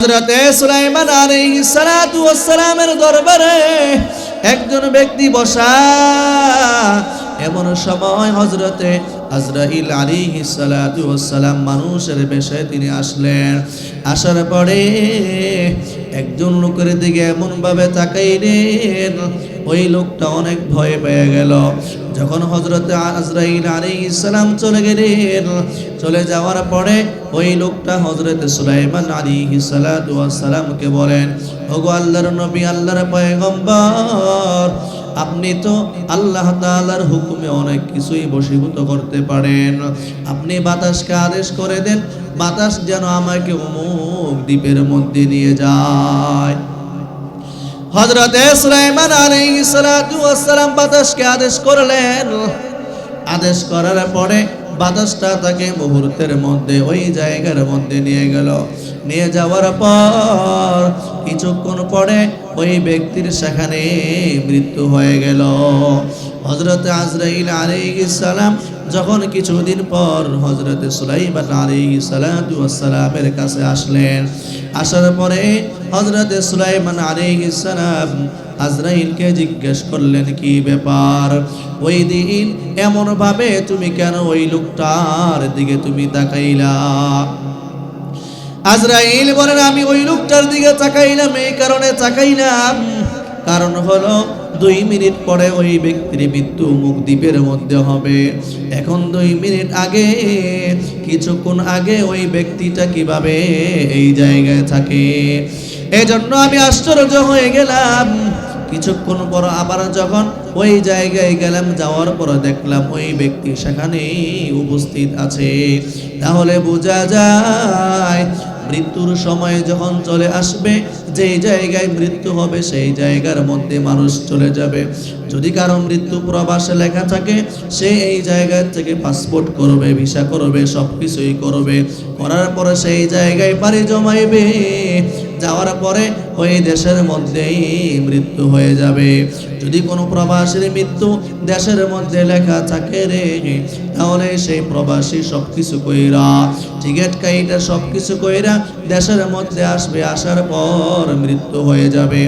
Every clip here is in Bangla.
হযরতে সুলাইমান সালামের দরবারে একজন ব্যক্তি বসা। এমন সময় হজরতে আজরাইল আলী সালাম মানুষের বেশে তিনি আসলেন। আসার পরে একজন লোকের দিকে এমন ভাবে তাকাইলেন ওই লোকটা অনেক ভয় পেয়ে গেল। যখন হজরতে আজরাইল আলাইহিস ইসলাম চলে গেলেন, চলে যাওয়ার পরে ওই লোকটা হজরত সুলাইমান ওয়াস সালামকে বলেন, ওগো আল্লাহর নবী, আল্লাহর পয়গম্বর, আপনি তো আল্লাহ তাআলার হুকুমে অনেক কিছুই বশীভূত করতে পারেন। আপনি বাতাসকে আদেশ করে দেন, বাতাস যেন আমাকে অমুক দ্বীপের মধ্যে নিয়ে যায়। হযরত সুলাইমান আলাইহিস সালাতু ওয়াস সালাম বাতাসকে আদেশ করলেন। আদেশ করার পরে বাতাসটা তাকে মুহূর্তের মধ্যে ওই জায়গার মধ্যে নিয়ে গেল। নিয়ে যাওয়ার পর কিছুক্ষণ পরে ওই ব্যক্তির সেখানে মৃত্যু হয়ে গেল। হজরত আজরাইল আলাইহিস সালাম যখন কিছুদিন পর হজরত সুলাইমান আলাইহিস সালাতু ওয়াস সালামের কাছে আসলেন, আসার পরে হজরত সুলাইমান আলাইহিস সালাম আজরাইলকে জিজ্ঞেস করলেন, কি ব্যাপার? ওই দিন এমন ভাবে তুমি কেন ওই লোকটার দিকে তুমি তাকাইলা? আজরাইল বলেন, আমি ওই লোকটার দিকে তাকাইলাম, এই কারণে তাকাইলাম। কারণ হলো দুই মিনিট পরে ওই ব্যক্তির মৃত্যু মুখ দ্বীপের মধ্যে হবে। এখন দুই মিনিট আগে, কিছুক্ষণ আগে ওই ব্যক্তিটা কীভাবে এই জায়গায় থাকে? এই জন্য আমি আশ্চর্য হয়ে গেলাম। কিছুক্ষণ পর আবার যখন ওই জায়গায় গেলাম, যাওয়ার পর দেখলাম ওই ব্যক্তি সেখানে উপস্থিত আছে। তাহলে বোঝা যায় মৃত্যুর সময় যখন চলে আসবে, যেই জায়গায় মৃত্যু হবে সেই জায়গার মধ্যে মানুষ চলে যাবে। যদি কারও মৃত্যু প্রবাসে লেখা থাকে, সে এই জায়গার থেকে পাসপোর্ট করবে, ভিসা করবে সব কিছুই করবে। করার পরে সেই জায়গায় পাড়ি জমাইবে, যাওয়ার পরে ওই দেশের মধ্যেই মৃত্যু হয়ে যাবে। যদি কোনো প্রবাসীর মৃত্যু দেশের মধ্যে লেখা থাকে রে, তাহলে সেই প্রবাসী সব কিছু কইরা, টিকিট কাইটা সব কিছু কইরা দেশের মধ্যে আসবে, আসার পর মৃত্যু হয়ে যাবে।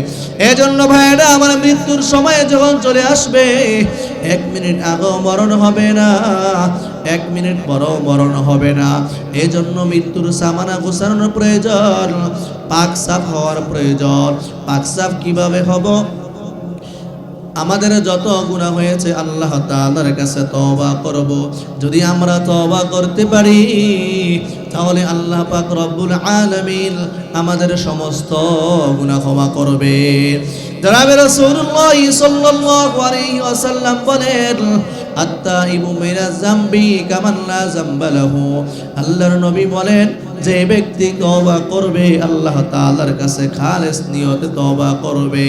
এজন্য ভাইরা আমার মৃত্যুর সময় যখন চলে আসবে, এক মিনিট আগেও মরণ হবে না, এক মিনিট পরও মরণ হবে না। এজন্য মৃত্যুর সামানা গোছানোর প্রয়োজন, পাক সাফ হওয়ার প্রয়োজন। পাক সাফ কীভাবে হব? আমাদের যত গুণা হয়েছে, আল্লাহ তাআলার কাছে তওবা করব। যদি আমরা তওবা করতে পারি, তাহলে আল্লাহ পাক রব্বুল আলামিন আমাদের সমস্ত গুনাহ ক্ষমা করবে। জনাবে আল্লাহর নবী বলেন যে ব্যক্তি তবা করবে, আল্লাহ তালার কাছে খালেস নিয়তে তবা করবে।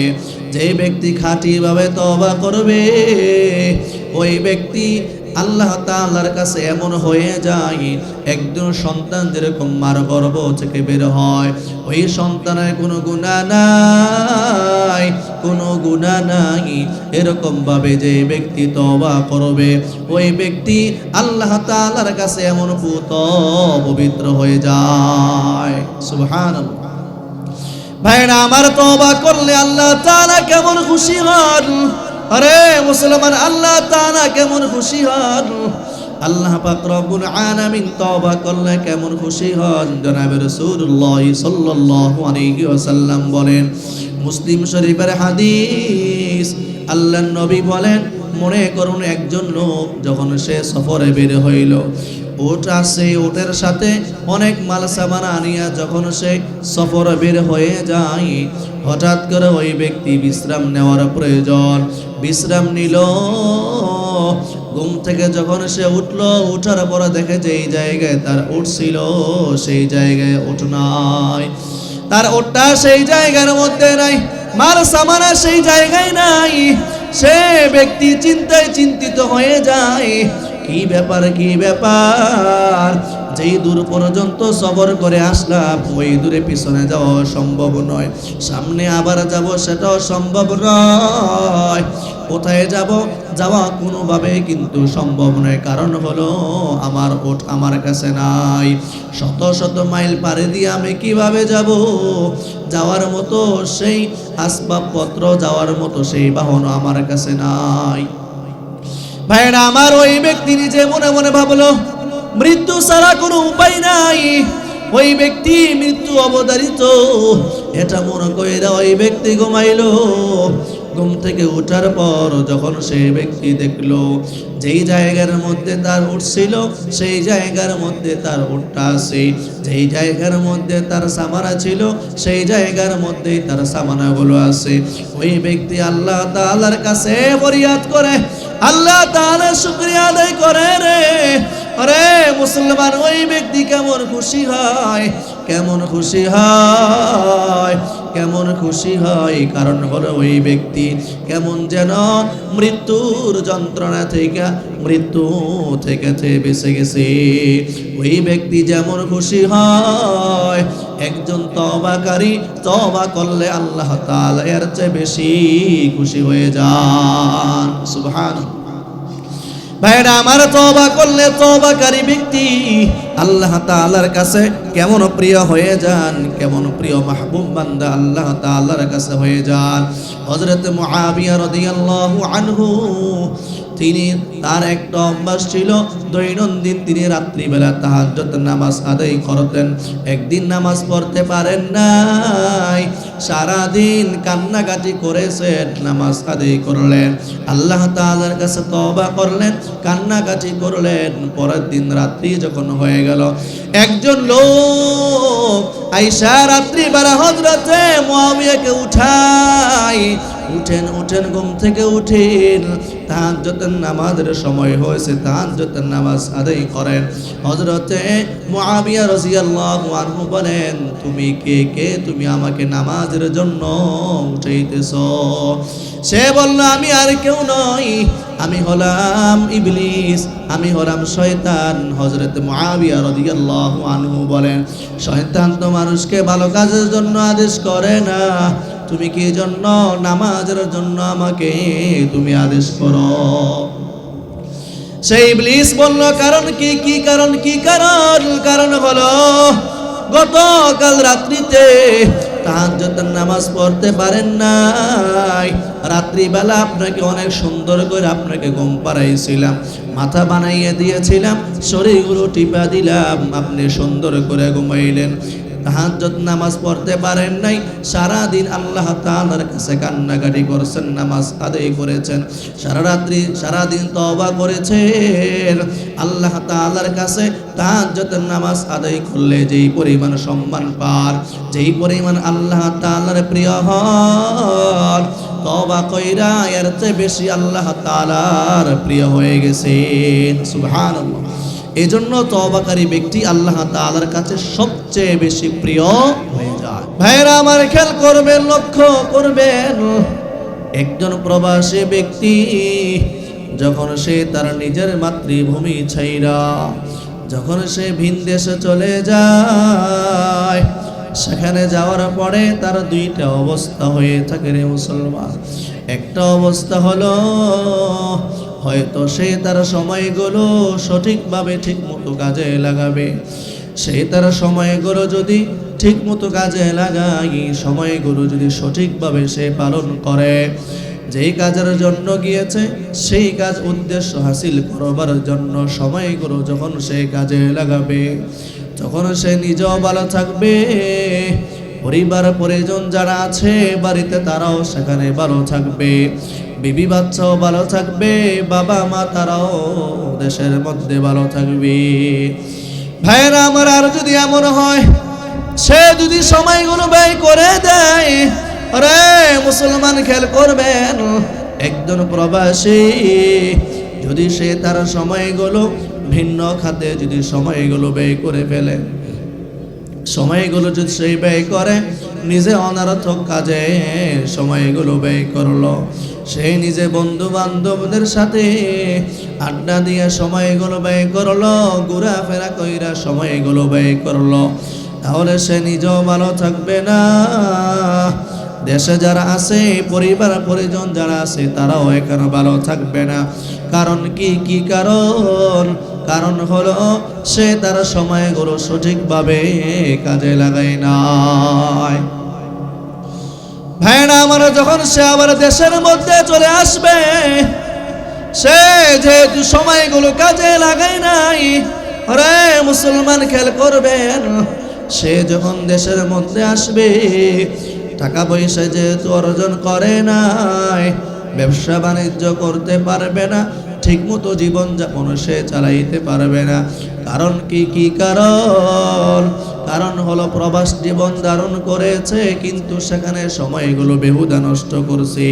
যে ব্যক্তি খাঁটিভাবে তবা করবে, ওই ব্যক্তি আল্লাহ তাআলার কাছে এমন হয়ে যায়, একজন সন্তান যেরকম মার গর্ব থেকে বের হয়, ওই সন্তানের কোনো গুণা নাই, কোনো গুণা নাই। এরকম ভাবে যে ব্যক্তি তওবা করবে, ওই ব্যক্তি আল্লাহ তাআলার কাছে এমন পুত পবিত্র হয়ে যায়। সুবহানাল্লাহ। ভাইরা, আমার তওবা করলে আল্লাহ তাআলা কেমন খুশি হন? আরে মুসলমান, আল্লাহ তাআলা কেমন খুশি হন? আল্লাহ পাক রব্বুল আলামিন তওবা করলে কেমন খুশি হন? জনাবে রাসূলুল্লাহ সাল্লাল্লাহু আলাইহি ওয়াসাল্লাম বলেন, মুসলিম শরীফের হাদিস, আল্লাহর নবী বলেন, মনে করুন একজন লোক যখন সে সফরে বের হইল উট আছে উটের সাথে অনেক মাল সামান আনিয়া যখন সে সফর বের হয়ে যায়, হঠাৎ করে ওই ব্যক্তি বিশ্রাম নেওয়ার প্রয়োজন। বিশ্রাম নিল, ঘুম থেকে যখন সে উঠল, উঠার পরে দেখে যে এই জায়গায় তার উঠছিল সেই জায়গায় উঠ নাই। তার ওটটা সেই জায়গার মধ্যে নাই মাল সামানা সেই জায়গায় নাই। সে ব্যক্তি চিন্তায় চিন্তিত হয়ে যায় কি ব্যাপার কি ব্যাপার? যেই দূর পর্যন্ত সবর করে আসলাম, ওই দূরে পিছনে যাওয়া সম্ভব নয়। সামনে আবার যাব সেটাও সম্ভব নয়। কোথায় যাব যাওয়া কোনোভাবে কিন্তু সম্ভব নয়। কারণ হলো, আমার ওট আমার কাছে নাই। শত শত মাইল পাড়ে দিয়ে আমি কীভাবে যাব? যাওয়ার মতো সেই আসবাবপত্র, যাওয়ার মতো সেই বাহন আমার কাছে নাই। ভাইরা, আমার ওই ব্যক্তি নিজে মনে মনে ভাবলো, মৃত্যু ছাড়া কোনো উপায় নাই। ওই ব্যক্তি মৃত্যু অবধারিত। এটা মনে করে ওই ব্যক্তি ঘুমাইলো। ঘুম থেকে ওঠার পর যখন সেই ব্যক্তি দেখল, যেই জায়গার মধ্যে তার উঠছিল সেই জায়গার মধ্যে তার উঠটা আছে। যেই জায়গার মধ্যে তার সামানা ছিল, সেই জায়গার মধ্যেই তার সামানাগুলো আছে। ওই ব্যক্তি আল্লাহ তাআলার কাছে ফরিয়াদ করে আল্লাহ তাহলে শুক্রিয়া আদায় করে রে। আরে, মুসলমান ওই ব্যক্তি কেমন খুশি হয়? কেমন খুশি হয়? কেমন খুশি হয়? কারণ হলো ওই ব্যক্তি কেমন যেন মৃত্যুর যন্ত্রণা থেকে, মৃত্যু থেকে বেঁচে গেছে। ওই ব্যক্তি যেমন খুশি হয়, একজন তবাকারী তবা করলে আল্লাহ তাআলা এর চেয়ে বেশি খুশি হয়ে যান। সুবহানাল্লাহ। ভাইরা, আমার তবা করলে তবাকারী ব্যক্তি আল্লাহ তাআলার কাছে কেমন প্রিয় হয়ে যান, কেমন প্রিয় মাহবুব বান্দা আল্লাহ তাআলার কাছে হয়ে যান। হযরত মুআবিয়া রাদিয়াল্লাহু আনহু তিনি, তার একটা অভ্যাস ছিল, দৈনন্দিন তিনি রাত্রিবেলা তাহাজ্জুদ নামাজ আদায় করতেন। একদিন নামাজ পড়তে পারেন নাই, সারাদিন কান্নাকাটি করেছেন নামাজ আদায় করলেন। আল্লাহ তাআলার কাছে তওবা করলেন, কান্নাকাটি করলেন, পরের দিন রাত্রি যখন হয়ে গেল, একজন লোক আইসা রাত্রি বেলা হজরতে মুয়াবিয়াকে উঠাই উঠেন উঠেন, ঘুম থেকে উঠেন। তাহাজ্জুদের নামাজের সময় হয়েছে তাহাজ্জুদের নামাজ আদায় করেন। হযরতে মুআবিয়া রাদিয়াল্লাহু আনহু বলেন, তুমি কে কে তুমি আমাকে নামাজের জন্য উঠাইতেছো? সে বলল, আমি আর কেউ নই। আমি হলাম ইবলিস, আমি হলাম শয়তান। হযরত মুআবিয়া রাদিয়াল্লাহু আনহু বলেন, শয়তান তো মানুষকে ভালো কাজের জন্য আদেশ করে না। তুমি কি জন্য নামাজের জন্য আমাকে তুমি আদেশ করো? সেই ইবলিস বলল, কারণ কি কি কারণ কি কারণ? কারণ হলো, গতকাল রাত্রিতে তাহাজ্জুদের নামাজ পড়তে পারেন নাই। রাত্রিবেলা আপনাকে অনেক সুন্দর করে আপনাকে ঘুম পাড়াইছিলাম, মাথা বানাইয়ে দিয়েছিলাম শরীরগুলো টিপা দিলাম, আপনি সুন্দর করে ঘুমাইলেন। তাহাজ্জুদ নামাজ পড়তে পারেন নাই। সারা দিন আল্লাহ তাআলার কাছে কান্নাকাটি করছেন, নামাজ আদায় করেছেন। সারা রাত্রি সারা দিন তওবা করেছেন। আল্লাহ তাআলার কাছে তাহাজ্জুদের নামাজ আদায় করলে যেই পরিমাণ সম্মান পার যেই পরিমাণ আল্লাহ তাআলার প্রিয় হন, তওবা কইরা এর চেয়ে বেশি আল্লাহ তাআলার প্রিয় হয়ে গেছেন। সুবহানাল্লাহ। এই জন্য তবাকারী ব্যক্তি আল্লাহ তাআলার কাছে সবচেয়ে বেশি প্রিয় হয়ে যায়। ভাইরা আমার খেয়াল করবেন লক্ষ্য করবেন। একজন প্রবাসী ব্যক্তি যখন সে তার নিজের মাতৃভূমি ছাইরা যখন সে ভিন দেশে চলে যায় সেখানে যাওয়ার পরে তার দুইটা অবস্থা হয়ে থাকে রে মুসলমান। একটা অবস্থা হলো হয়তো সে তার সময়গুলো সঠিকভাবে ঠিক মতো কাজে লাগাবে। সে তার সময়গুলো যদি ঠিক মতো কাজে লাগাই সময়গুলো যদি সঠিকভাবে সে পালন করে। যেই কাজের জন্য গিয়েছে, সেই কাজ উদ্দেশ্য হাসিল করবার জন্য সময়গুলো যখন সে কাজে লাগাবে, যখন সে নিজেও ভালো থাকবে, পরিবার পরিজন যারা আছে, বাড়িতে তারাও সেখানে ভালো থাকবে। বিবি বাচ্চাও ভালো থাকবে, বাবা মা তারাও দেশের মধ্যে ভালো থাকবে। ভাইয়েরা, আমার আর যদি এমন হয়, সে যদি সময়গুলো ব্যয় করে দেয় রে মুসলমান খেয়াল করবেন, একজন প্রবাসী যদি সে তার সময়গুলো ভিন্ন খাতে যদি সময়গুলো ব্যয় করে ফেলে, সময়গুলো যদি সেই ব্যয় করে, নিজে অনারথক কাজে সময়গুলো ব্যয় করল সে নিজে বন্ধু বান্ধবদের সাথে আড্ডা দিয়ে সময়গুলো ব্যয় করল, ঘোরাফেরা কইরা সময়গুলো ব্যয় করল। তাহলে সে নিজেও ভালো থাকবে না। দেশে যারা আছে, পরিবার, পরিজন যারা আছে, তারাও এখানে ভালো থাকবে না। কারণ কি কি কারণ? কারণ হলো, সে তার সময়গুলো সঠিকভাবে কাজে লাগায় নাই। ভাইরা আমার, যখন সে আবার দেশের মধ্যে চলে আসবে, সে যেহেতু সময়গুলো কাজে লাগাই নাই রে মুসলমান খেল করবেন, সে যখন দেশের মধ্যে আসবে, টাকা পয়সা যেহেতু অর্জন করে নাই, ব্যবসা বাণিজ্য করতে পারবে না ঠিকমতো জীবনযাপন সে চালাইতে পারবে না। কারণ কি কি কারণ? কারণ হলো প্রবাস জীবন ধারণ করেছে, কিন্তু সেখানে সময়গুলো বেহুদা নষ্ট করছে।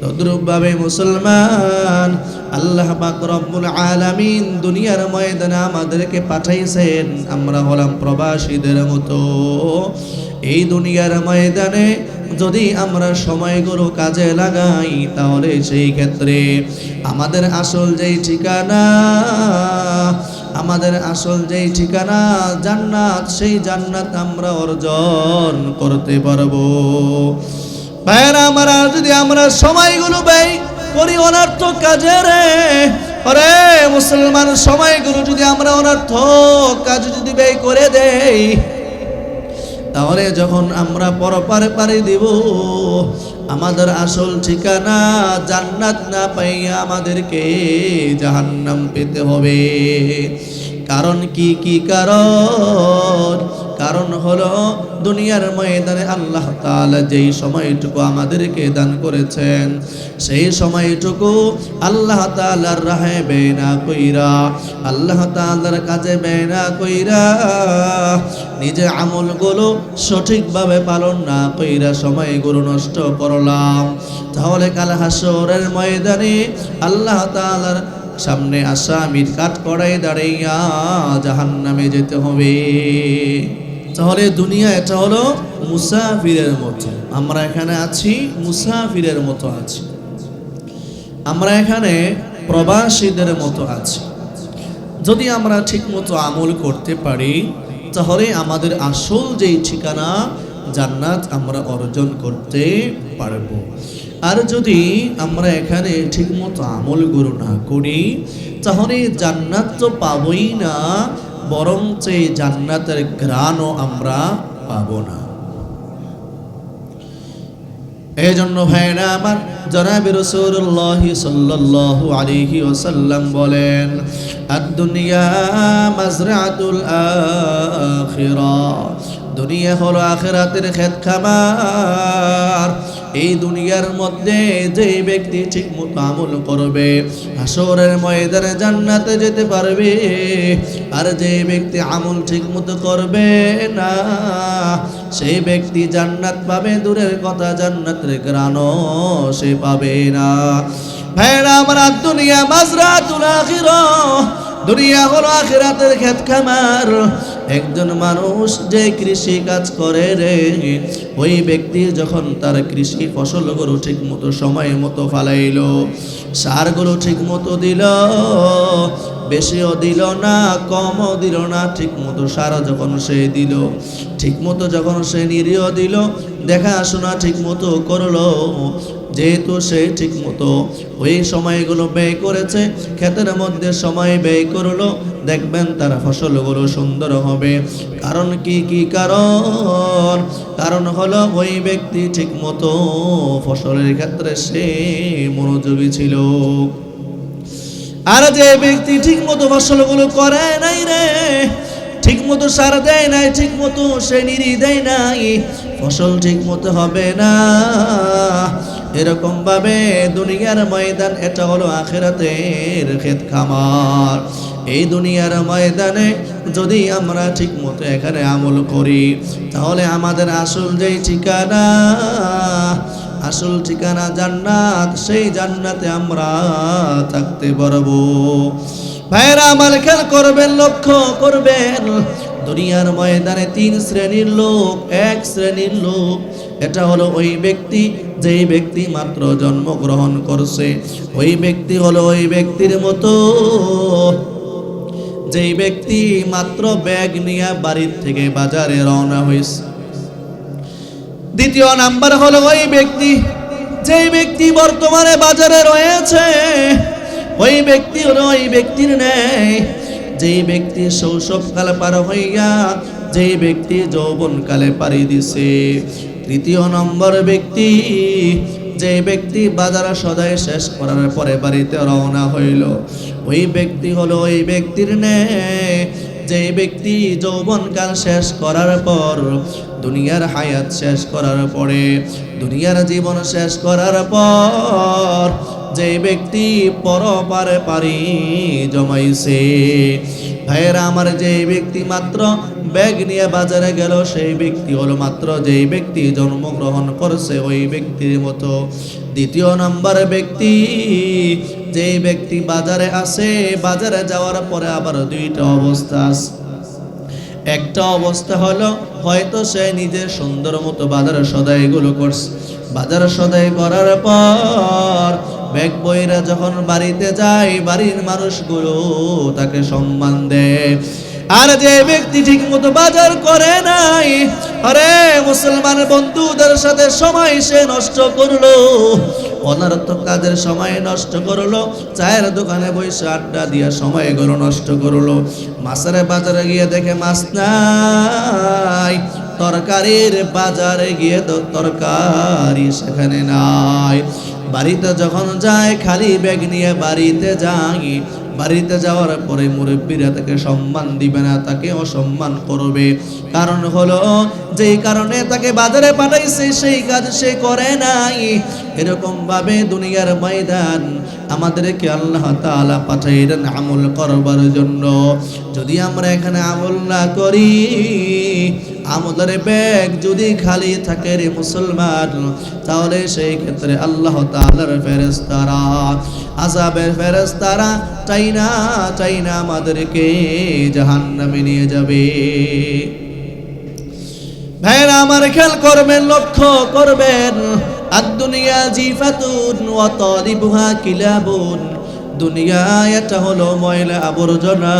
তদ্রূপভাবে মুসলমান, আল্লাহ পাক রব্বুল আলামিন দুনিয়ার ময়দানে আমাদেরকে পাঠাইছেন, আমরা হলাম প্রবাসীদের মতো। এই দুনিয়ার ময়দানে যদি আমরা সময়গুলো কাজে লাগাই, তাহলে সেই ক্ষেত্রে আমাদের আসল যেই ঠিকানা, আমাদের আসল যেই ঠিকানা, জান্নাত, সেই জান্নাত আমরা অর্জন করতে পারব। ভাইয়েরা, আমরা যদি আমরা সময়গুলো ব্যয় করি অনর্থক কাজে রে, আরে মুসলমান, সময়গুলো যদি আমরা অনর্থক কাজ যদি ব্যয় করে দেই তাহলে যখন আমরা পরপারে পারি দিব, আমাদের আসল ঠিকানা জান্নাত না পাইয়া আমাদেরকে জাহান্নাম পেতে হবে। কারণ কি কি কারণ? কারণ হলো, দুনিয়ার ময়দানে আল্লাহ তাআলা যেই সময়টুকু আমাদেরকে দান করেছেন, সেই সময়টুকু আল্লাহ তাআলার রাহে বেনা কইরা, আল্লাহ তাআলার কাজে বেনা কইরা, নিজে আমলগুলো সঠিকভাবে পালন না কইরা সময়গুলো নষ্ট করলাম। তাহলে কাল ময়দানে আল্লাহ তাআলার সামনে আসামির কাঠ কড়াই দাঁড়াইয়া জাহান নামে যেতে হবে। তাহলে দুনিয়া এটা হলো মুসাফিরের মতো। আমরা এখানে আছি, মুসাফিরের মতো আছি। আমরা এখানে প্রবাসীদের মতো আছি। যদি আমরা ঠিকমতো আমল করতে পারি, তাহলে আমাদের আসল যেই ঠিকানা, জান্নাত আমরা অর্জন করতে পারব। আর যদি আমরা এখানে ঠিকমতো আমল গুরু না করি, তাহলে জান্নাত তো পাবই না বরং সেই জান্নাতের গ্রাণও আমরা পাব না। এই জন্য ভাইরা আমার জনাবি রসুল্লাহ সাল্লাল্লাহু আলাইহি ওয়াসাল্লাম বলেন, আদ-দুনিয়া মাজরাতুল আখিরা। দুনিয়া হলো আখিরাতের ক্ষেত খামার এই দুনিয়ার মধ্যে যে ব্যক্তি ঠিক মতো আমল করবে হাসরের ময়দানে জান্নাতে যেতে পারবে, আর যে ব্যক্তি আমল ঠিক মতো করবে না, সেই ব্যক্তি জান্নাত পাবে, দূরের কথা জান্নাতের গ্রাণও সে পাবে না। ভাইরা, আমার দুনিয়া মাজরাতুল আখিরা দুনিয়া হলো আখিরাতের ক্ষেত খামার একজন মানুষ যে কৃষি কাজ করে রে, ওই ব্যক্তি যখন তার কৃষি ফসলগুলো ঠিক মতো সময় মতো ফালাইলো, সারগুলো ঠিক মতো দিল, বেশিও দিল না, কমও দিল না ঠিক মতো সার যখন সে দিল ঠিক মতো যখন সে নিরীহ দিল, দেখাশোনা ঠিক মতো করল যেহেতু সে ঠিক মতো ওই সময়গুলো ব্যয় করেছে, ক্ষেতের মধ্যে সময় ব্যয় করল, দেখবেন তার ফসলগুলো সুন্দর হবে। কারণ কি কি কারণ? কারণ হলো ওই ব্যক্তি ঠিক মতো ফসলের ক্ষেত্রে সে মনোযোগী ছিল। আর যে ব্যক্তি ঠিক মতো ফসলগুলো করে নাই রে ঠিক মতো সার দেয় নাই ঠিক মতো সে নিরি দেয় নাই, ফসল ঠিক মতো হবে না। এরকম ভাবে দুনিয়ার ময়দান, এটা হলো আখেরাতের ক্ষেত খামার এই দুনিয়ার ময়দানে যদি আমরা ঠিক মতো এখানে আমল করি, তাহলে আমাদের আসল যেই ঠিকানা, আসল ঠিকানা জান্নাত, সেই জান্নাতে আমরা থাকতে পারব। ভাইরা আমার খেয়াল করবেন, লক্ষ্য করবেন, দুনিয়ার ময়দানে তিন শ্রেণির লোক, এক শ্রেণির লোক এটা হলো ওই ব্যক্তি যেই ব্যক্তি মাত্র জন্মগ্রহণ করছে। ওই ব্যক্তি হলো ওই ব্যক্তির মতো। যেই ব্যক্তি মাত্র ব্যাগ নিয়ে বাড়ির থেকে বাজারে রওনা হয়েছে। দ্বিতীয় নাম্বার হলো ওই ব্যক্তি, যেই ব্যক্তি বর্তমানে বাজারে রয়েছে। ওই ব্যক্তি হলো ওই ব্যক্তির নেয় যেই ব্যক্তি শৈশবকাল পার হইয়া, যেই ব্যক্তি যৌবনকালে পাড়ি দিছে। তৃতীয় নম্বর ব্যক্তি, যে ব্যক্তি বাজার সদায় শেষ করার পরে বাড়িতে রওনা হইল, ওই ব্যক্তি হলো ওই ব্যক্তির ন্যায়। যে ব্যক্তি যৌবনকাল শেষ করার পর, দুনিয়ার হায়াত শেষ করার পরে, দুনিয়ার জীবন শেষ করার পর যে ব্যক্তি পরপারে পারি জমাইছে। ভাইয়েরা আমার যে ব্যক্তি মাত্র ব্যাগ নিয়ে বাজারে গেল, সেই ব্যক্তি হলো মাত্র যেই ব্যক্তি জন্মগ্রহণ করছে ওই ব্যক্তির মতো। দ্বিতীয় নম্বর ব্যক্তি যেই ব্যক্তি বাজারে আসে বাজারে যাওয়ার পরে আবার দুইটা অবস্থা আছে। একটা অবস্থা হলো, হয়তো সে নিজের সুন্দর মতো বাজার সদাই এগুলো করছে। বাজার সদাই করার পর ব্যাগ বইরা যখন বাড়িতে যায়, বাড়ির মানুষগুলো তাকে সম্মান দেয়। আর যে ব্যক্তি ঠিক মতো বাজার করে নাই, আরে মুসলমান বন্ধুদের সাথে সময় সে নষ্ট করল, অনার্থক কাজের সময় নষ্ট করল, চায়ের দোকানে বসে আড্ডা দিয়া সময়গুলো নষ্ট করল। মাছের বাজারে গিয়ে দেখে মাছ নাই, তরকারির বাজারে গিয়ে তো তরকারি সেখানে নাই। বাড়িতে যখন যায় খালি ব্যাগ নিয়ে বাড়িতে যাই। বাড়িতে যাওয়ার পরে মুরব্বীরা তাকে সম্মান দিবে না, তাকে অসম্মান করবে। কারণ হলো, যেই কারণে তাকে বাজারে পাঠাইছে, সেই কাজ সে করে নাই। এরকম ভাবে দুনিয়ার ময়দান আমাদেরকে আল্লাহ তাআলা পাঠাইলেন আমল করবার জন্য। যদি আমরা এখানে আমল না করি, আমলের ব্যাগ যদি খালি থাকে রে মুসলমান, তাহলে সেই ক্ষেত্রে আল্লাহ তাআলার ফেরেশতারা, আযাবের ফেরেশতারা না চাই না আমাদেরকে জাহান্নামে নিয়ে যাবে। ভাইরা আমার খেয়াল করবেন, লক্ষ্য করবেন। আর দুনিয়া জিফাতুন ওয়া তালিবুহা কিলাবুন। দুনিয়া এটা হলো ময়লা আবর্জনা,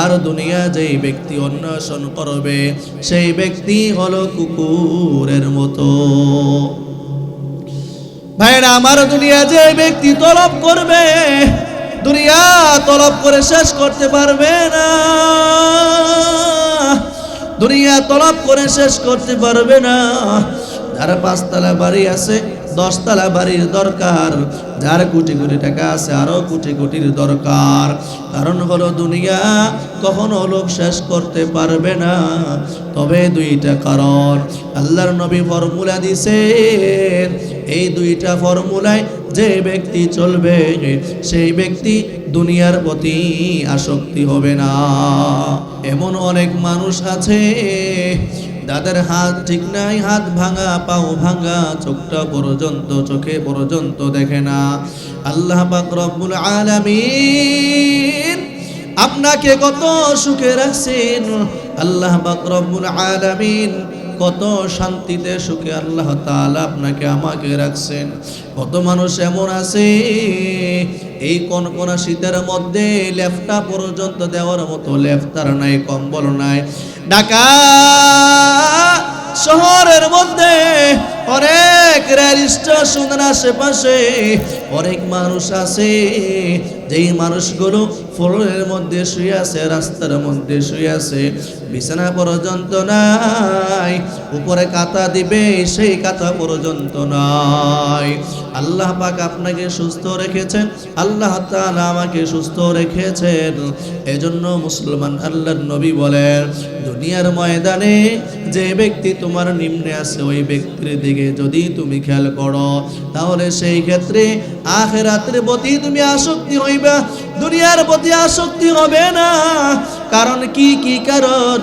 আর দুনিয়া যেই ব্যক্তি অন্বেষণ করবে, সেই ব্যক্তি হলো কুকুরের মতো। ভাইরা আমার দুনিয়া যে ব্যক্তি তলব করবে দুনিয়া তলব করে শেষ করতে পারবে না। দুনিয়া তলব করে শেষ করতে পারবে না। যার পাঁচতলা বাড়ি আছে, দশতলা বাড়ির দরকার। যার কোটি কোটি টাকা আছে, আরও কোটি কোটির দরকার। কারণ হলো দুনিয়া কখনো লোক শেষ করতে পারবে না। তবে দুইটা কারণ। আল্লাহর নবী ফর্মুলা দিছেন। এই দুইটা ফর্মুলায় যে ব্যক্তি চলবে, সেই ব্যক্তি দুনিয়ার প্রতি আসক্তি হবে না। এমন অনেক মানুষ আছে, যাদের হাত ঠিক নাই, হাত ভাঙা, পাও ভাঙা, চোখটা পর্যন্ত, চোখে পর্যন্ত দেখে না। আল্লাহ পাক আলামিন আপনাকে কত সুখে রাখছেন। আল্লাহ পাক আলামিন কত শান্তিতে সুখে আল্লাহ তাআলা আপনাকে আমাকে রাখছেন। কত মানুষ এমন আছে, এই কোন কোন শীতের মধ্যে লেফটা পর্যন্ত দেওয়ার মতো লেফটার নাই, কম্বল নাই। ঢাকা শহরের মধ্যে অনেক রেল স্টেশনের আশেপাশে অনেক মানুষ আছে, যেই মানুষগুলো ফ্লোরের মধ্যে শুয়ে আছে, রাস্তার মধ্যে শুয়ে আছে, বিছানা পর্যন্ত নাই, উপরে কাতা দিবে, সেই কাতা পর্যন্ত নাই। আল্লাহ পাক আপনাকে সুস্থ রেখেছেন, আল্লাহ তাআলা আমাকে সুস্থ রেখেছেন। এজন্য মুসলমান আল্লাহর নবী বলেন, দুনিয়ার ময়দানে যে ব্যক্তি তোমার নিম্নে আছে, ওই ব্যক্তির দিকে যদি তুমি খেয়াল করো, তাহলে সেই ক্ষেত্রে আখেরাতের প্রতি তুমি আসক্তি হইবা, দুনিয়ার প্রতি আসক্তি হবে না। কারণ কি কি কারণ?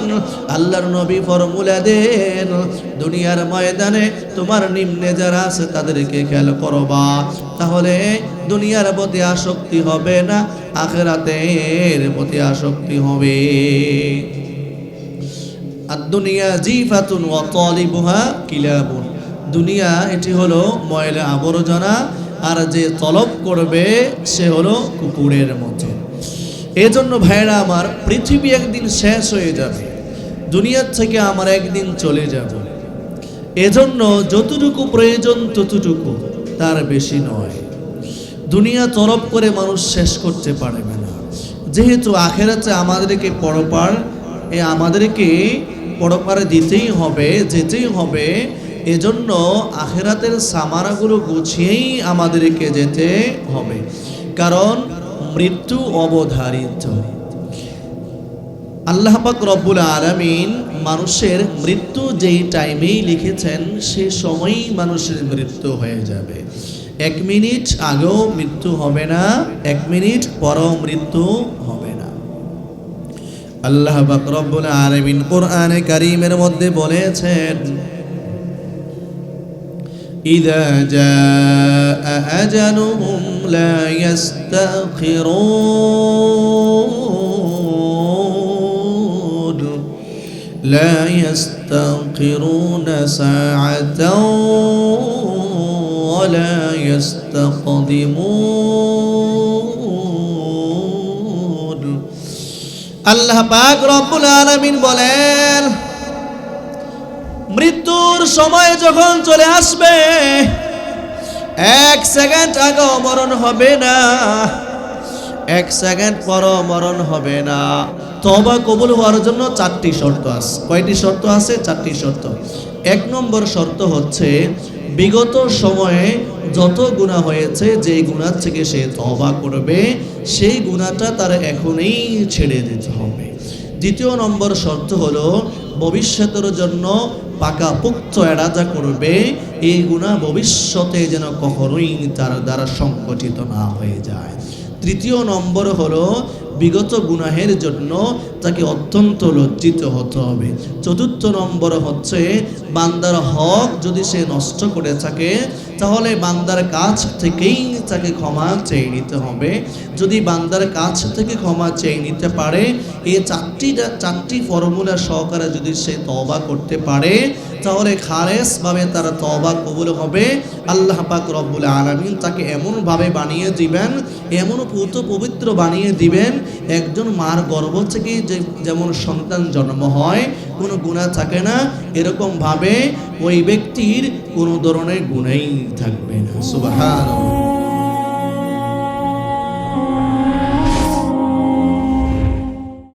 আল্লাহর নবী ফর্মুলা দেন, দুনিয়ার ময়দানে তোমার নিম্নে যারা আছে তাদেরকে খেয়াল করবা। তাহলে দুনিয়ার প্রতি আসক্তি হবে না, আখেরাতের প্রতি আসক্তি হবে। আর দুনিয়া জি জিফাতুন ও তলিবুহা কিলাবুন। দুনিয়া, এটি হলো ময়লা আবর্জনা আর যে তলব করবে, সে হলো কুকুরের মতো। এজন্য ভাইরা আমার, পৃথিবী একদিন শেষ হয়ে যাবে। দুনিয়ার থেকে আমার একদিন চলে যাব। এজন্য যতটুকু প্রয়োজন, ততটুকু তার বেশি নয়। দুনিয়া তরফ করে মানুষ শেষ করতে পারবে না। যেহেতু আখেরাতে আমাদেরকে পরপার, এ আমাদেরকে পরপারে দিতেই হবে, যেতেই হবে এজন্য আখেরাতের সামারাগুলো গুছিয়েই আমাদেরকে যেতে হবে। কারণ মৃত্যু অবধারিত। আল্লাহ পাক রব্বুল আলামিন মানুষের মৃত্যু যেই টাইমেই লিখেছেন, সে সময়ই মানুষের মৃত্যু হয়ে যাবে। এক মিনিট আগেও মৃত্যু হবে না, এক মিনিট পরও মৃত্যু হবে না। আল্লাহ পাক রব্বুল আলামিন কোরআনে কারীমের মধ্যে বলেছেন إذا جاء أجلهم لا يستأخرون لا يستأخرون ساعة ولا يستقدمون আল্লাহ পাক রব্বুল আলামিন বলেন মৃত্যুর সময় যখন চলে আসবে, এক সেকেন্ড আগেও মরণ হবে না, এক সেকেন্ড পরও মরণ হবে না। তবা কবুল হওয়ার জন্য চারটি শর্ত আছে কয়টি শর্ত আছে? চারটি শর্ত। এক নম্বর শর্ত হচ্ছে, বিগত সময়ে যত গুণা হয়েছে, যে গুণার থেকে সে তবা করবে, সেই গুণাটা তার এখনই ছেড়ে দিতে হবে। দ্বিতীয় নম্বর শর্ত হলো, ভবিষ্যতের জন্য পাকাপুক্ত এড়াজা করবে, এই গুণা ভবিষ্যতে যেন কখনোই তার দ্বারা সংগঠিত না হয়ে যায়। তৃতীয় নম্বর হলো, বিগত গুনাহের জন্য তাকে অত্যন্ত লজ্জিত হতে হবে। চতুর্থ নম্বর হচ্ছে, বান্দার হক যদি সে নষ্ট করে থাকে তাহলে বান্দার কাছ থেকেই তাকে ক্ষমা চেয়ে নিতে হবে। যদি বান্দার কাছ থেকে ক্ষমা চেয়ে নিতে পারে এই চারটি চারটি ফর্মুলা সহকারে যদি সে তবা করতে পারে, তাহলে খারেসভাবে তার তবা কবুল হবে। আল্লাহ পাক রব্বুল আলমিন তাকে এমনভাবে বানিয়ে দিবেন, এমন পুত পবিত্র বানিয়ে দিবেন, একজন মার গর্ভ থেকে যে, যেমন সন্তান জন্ম হয় কোনো গুণা থাকে না। এরকমভাবে ওই ব্যক্তির কোনো ধরনের গুণাই থাকবে না। সুবাহ